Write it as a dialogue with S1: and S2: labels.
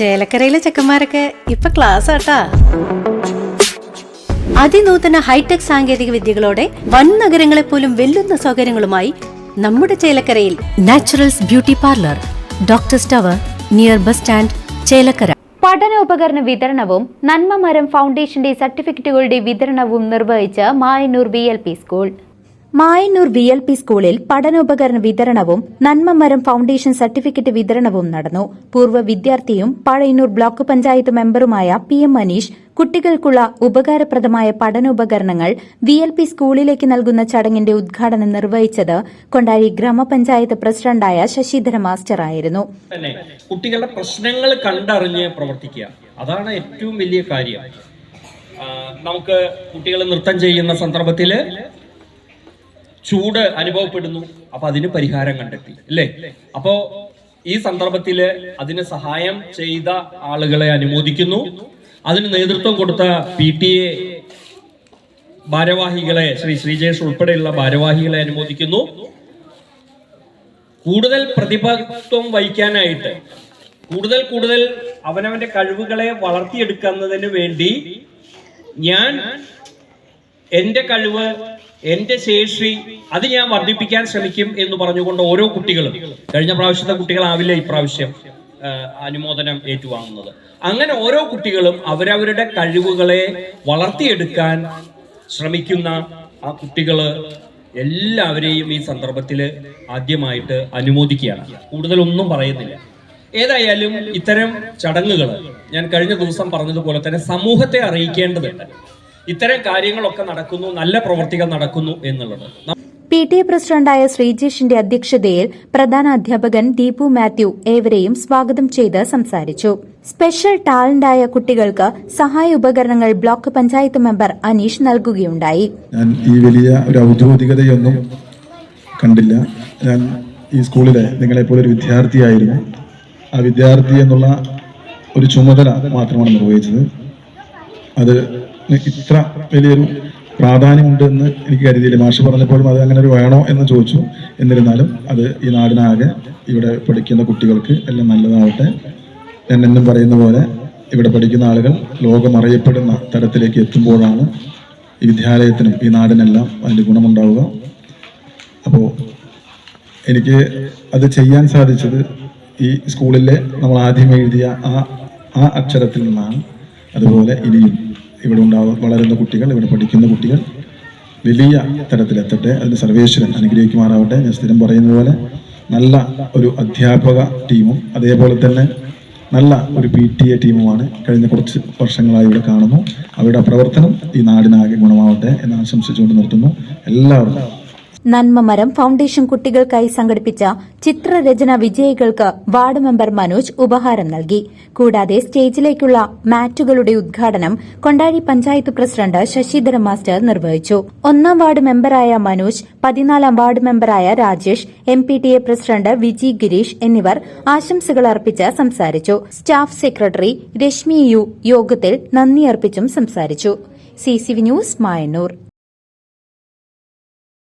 S1: ചേലക്കരയിലെ ചെക്കന്മാരൊക്കെ ഇപ്പൊ ക്ലാസ് ആട്ടാ. അതിനൂതന ഹൈടെക് സാങ്കേതിക വിദ്യകളോടെ വൻ നഗരങ്ങളെ പോലും വെല്ലുന്ന സൗകര്യങ്ങളുമായി നമ്മുടെ ചേലക്കരയിൽ Naturals beauty parlour doctor tower near bus stand Chelakkara.
S2: പഠന ഉപകരണ വിതരണവും നന്മമരം ഫൗണ്ടേഷന്റെ സർട്ടിഫിക്കറ്റുകളുടെ വിതരണവും നിർവഹിച്ച് Mayannur V L P school Mayannur V L P സ്കൂളിൽ പഠനോപകരണ വിതരണവും നന്മമരം ഫൌണ്ടേഷൻ സർട്ടിഫിക്കറ്റ് വിതരണവും നടന്നു. പൂർവ വിദ്യാർത്ഥിയും പഴയന്നൂർ ബ്ലോക്ക് പഞ്ചായത്ത് മെമ്പറുമായ പി എം മനീഷ് കുട്ടികൾക്കുള്ള ഉപകാരപ്രദമായ പഠനോപകരണങ്ങൾ വി എൽ പി സ്കൂളിലേക്ക് നൽകുന്ന ചടങ്ങിന്റെ ഉദ്ഘാടനം നിർവഹിച്ചത് കൊണ്ടാരി ഗ്രാമപഞ്ചായത്ത് പ്രസിഡന്റായ ശശിധര മാസ്റ്റർ ആയിരുന്നു.
S3: കുട്ടികളുടെ പ്രശ്നങ്ങൾ കണ്ടറിഞ്ഞ് പ്രവർത്തിക്കുക. അതാണ് ഏറ്റവും വലിയ കാര്യം. നമുക്ക് കുട്ടികൾ നൃത്തം ചെയ്യുന്ന സന്ദർഭത്തിൽ ചൂട് അനുഭവപ്പെടുന്നു. അപ്പൊ അതിന് പരിഹാരം കണ്ടെത്തി അല്ലേ? അപ്പോ ഈ സന്ദർഭത്തിൽ അതിന് സഹായം ചെയ്ത ആളുകളെ അനുമോദിക്കുന്നു. അതിന് നേതൃത്വം കൊടുത്ത പി ടി എ ഭാരവാഹികളെ ശ്രീ ശ്രീജേഷ് ഉൾപ്പെടെയുള്ള ഭാരവാഹികളെ അനുമോദിക്കുന്നു. കൂടുതൽ പ്രതിഭത്വം വഹിക്കാനായിട്ട് കൂടുതൽ കൂടുതൽ അവനവന്റെ കഴിവുകളെ വളർത്തിയെടുക്കുന്നതിന് വേണ്ടി ഞാൻ എന്റെ കഴിവ് എന്റെ ശേഷി അത് ഞാൻ വർദ്ധിപ്പിക്കാൻ ശ്രമിക്കും എന്ന് പറഞ്ഞുകൊണ്ട് ഓരോ കുട്ടികളും കഴിഞ്ഞ പ്രാവശ്യത്തെ കുട്ടികളാവില്ല ഇപ്രാവശ്യം അനുമോദനം ഏറ്റുവാങ്ങുന്നത്. അങ്ങനെ ഓരോ കുട്ടികളും അവരവരുടെ കഴിവുകളെ വളർത്തിയെടുക്കാൻ ശ്രമിക്കുന്ന ആ കുട്ടികൾ എല്ലാവരെയും ഈ സന്ദർഭത്തിൽ ആദ്യമായിട്ട് അനുമോദിക്കുകയാണ്. കൂടുതലൊന്നും പറയുന്നില്ല. ഏതായാലും ഇത്തരം ചടങ്ങുകൾ ഞാൻ കഴിഞ്ഞ ദിവസം പറഞ്ഞതുപോലെ തന്നെ സമൂഹത്തെ അറിയിക്കേണ്ടതുണ്ട്. ഇത്തരം കാര്യങ്ങളൊക്കെ നടക്കുന്നു നല്ല പ്രവർത്തികൾ നടക്കുന്നു എന്നുള്ളത്.
S2: പി ടി എ പ്രസിഡന്റായ ശ്രീജേഷിന്റെ അധ്യക്ഷതയിൽ പ്രധാന അധ്യാപകൻ ദീപു മാത്യു ഏവരെയും സ്വാഗതം ചെയ്ത് സംസാരിച്ചു. സ്പെഷ്യൽ ടാലന്റായ കുട്ടികൾക്ക് സഹായ ഉപകരണങ്ങൾ ബ്ലോക്ക് പഞ്ചായത്ത് മെമ്പർ അനീഷ് നൽകുകയുണ്ടായി.
S4: ഞാൻ ഈ വലിയ ഒരു ഔദ്യോഗികതയൊന്നും കണ്ടില്ല. ഞാൻ ഈ സ്കൂളിലെ നിങ്ങളെപ്പോലെ ഒരു വിദ്യാർത്ഥിയായിരുന്നു. ആ വിദ്യാർത്ഥി എന്നുള്ള ഒരു ചുമതല മാത്രമാണ് നിർവഹിച്ചത്. അത് ഇത്ര വലിയൊരു പ്രാധാന്യമുണ്ട് എന്ന് എനിക്ക് കരുതിയില്ല. മാഷ് പറഞ്ഞപ്പോഴും അത് അങ്ങനെ ഒരു വേണോ എന്ന് ചോദിച്ചു. എന്നിരുന്നാലും അത് ഈ നാടിനാകെ ഇവിടെ പഠിക്കുന്ന കുട്ടികൾക്ക് എല്ലാം നല്ലതാവട്ടെ. ഞാൻ എന്നും പറയുന്ന പോലെ ഇവിടെ പഠിക്കുന്ന ആളുകൾ ലോകമറിയപ്പെടുന്ന തരത്തിലേക്ക് എത്തുമ്പോഴാണ് ഈ വിദ്യാലയത്തിനും ഈ നാടിനെല്ലാം അതിന്റെ ഗുണമുണ്ടാവുക. അപ്പോൾ എനിക്ക് അത് ചെയ്യാൻ സാധിച്ചത് ഈ സ്കൂളിലെ നമ്മൾ ആദ്യം എഴുതിയ ആ ആ അക്ഷരത്തിൽ നിന്നാണ്. അതുപോലെ ഇനിയും ഇവിടെ ഉണ്ടാവുക വളരുന്ന കുട്ടികൾ ഇവിടെ പഠിക്കുന്ന കുട്ടികൾ വലിയ തരത്തിലെത്തട്ടെ. അതിന് സർവേശ്വരൻ അനുഗ്രഹിക്കുമാറാവട്ടെ. ഞാൻ സ്ഥിരം പറയുന്നത് പോലെ നല്ല ഒരു അധ്യാപക ടീമും അതേപോലെ തന്നെ നല്ല ഒരു പി ടി എ ടീമുമാണ് കഴിഞ്ഞ കുറച്ച് വർഷങ്ങളായി ഇവിടെ കാണുന്നു. അവരുടെ പ്രവർത്തനം ഈ നാടിനാകെ ഗുണമാവട്ടെ എന്ന് ആശംസിച്ചുകൊണ്ട് നിർത്തുന്നു. എല്ലാവർക്കും
S2: നന്മമരം ഫൌണ്ടേഷൻ കുട്ടികൾക്കായി സംഘടിപ്പിച്ച ചിത്രരചന വിജയികൾക്ക് വാർഡ് മെമ്പർ മനോജ് ഉപഹാരം നൽകി. കൂടാതെ സ്റ്റേജിലേക്കുള്ള മാറ്റുകളുടെ ഉദ്ഘാടനം കൊണ്ടാഴി പഞ്ചായത്ത് പ്രസിഡന്റ് ശശിധര മാസ്റ്റർ നിർവഹിച്ചു. ഒന്നാം വാർഡ് മെമ്പറായ മനോജ് പതിനാലാം ward മെമ്പറായ Rajesh M P T A president Viji Gireesh എന്നിവർ ആശംസകൾ അർപ്പിച്ച് സംസാരിച്ചു. സ്റ്റാഫ് സെക്രട്ടറി രശ്മി യു യോഗത്തിൽ നന്ദി അർപ്പിച്ചും സംസാരിച്ചു. C news Mayannur.